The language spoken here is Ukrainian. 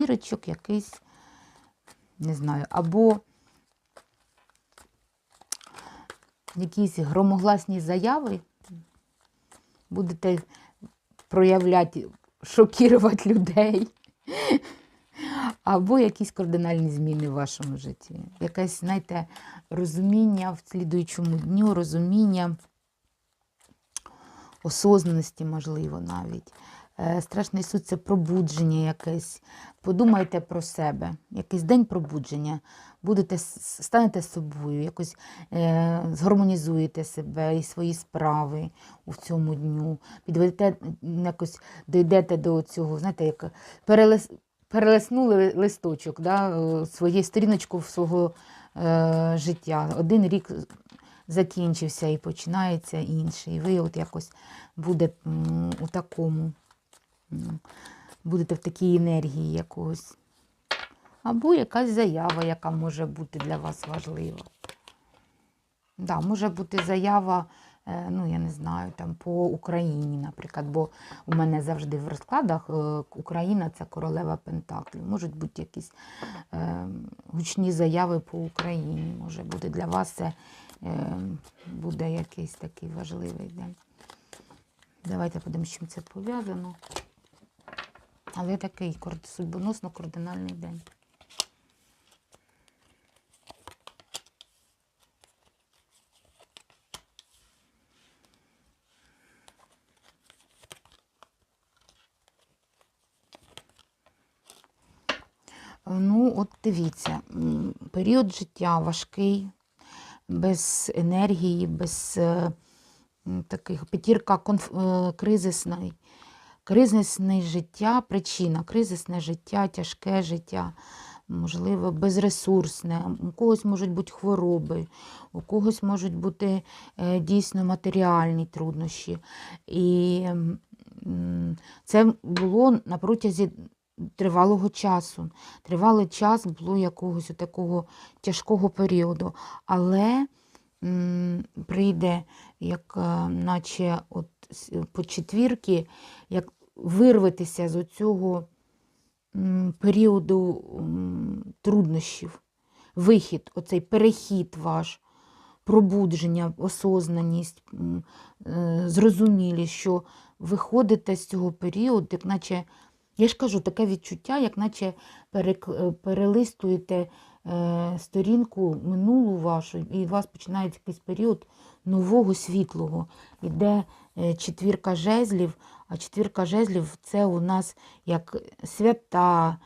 зірочок, якийсь, не знаю, або якісь громогласні заяви будете проявляти, шокувати людей. Або якісь кардинальні зміни в вашому житті. Якесь, знаєте, розуміння в слідуючому дню, розуміння осознаності, можливо, навіть. Е, Страшний суд це пробудження якесь. Подумайте про себе, якийсь день пробудження. Будете, станете собою, якось е, згармонізуєте себе і свої справи у цьому дню. Підведете, якось дійдете до цього, знаєте, як перелес, перелеснули листочок, да, е, своє сторіночку свого е, життя. Один рік закінчився і починається інший. І ви от якось будете м, у такому, будете в такій енергії якогось. Або якась заява, яка може бути для вас важлива. Да, може бути заява, е, ну я не знаю, там по Україні, наприклад, бо у мене завжди в розкладах е, Україна це королева Пентаклів. Можуть бути якісь е, гучні заяви по Україні. Може бути для вас це е, буде якийсь такий важливий день. Давайте подивимось, з чим це пов'язано. Але такий судьбоносно-кардинальний день. Ну, от дивіться, період життя важкий, без енергії, без е, таких п'ятірка е, кризисний. Кризисне життя, причина, кризисне життя, тяжке життя, можливо, безресурсне. У когось можуть бути хвороби, у когось можуть бути е, дійсно матеріальні труднощі. І це було на протязі тривалого часу. Тривалий час було якогось такого тяжкого періоду. Але прийде, як е, наче от по четвірки, як вирватися з цього періоду труднощів, вихід, оцей перехід ваш, пробудження, осознаність, е, зрозумілість, що виходите з цього періоду, як наче, я ж кажу, таке відчуття, як наче е, перелистуєте сторінку минулу вашу, і у вас починається якийсь період нового світлого. Іде е, четвірка жезлів, а четвірка жезлів це у нас як свята,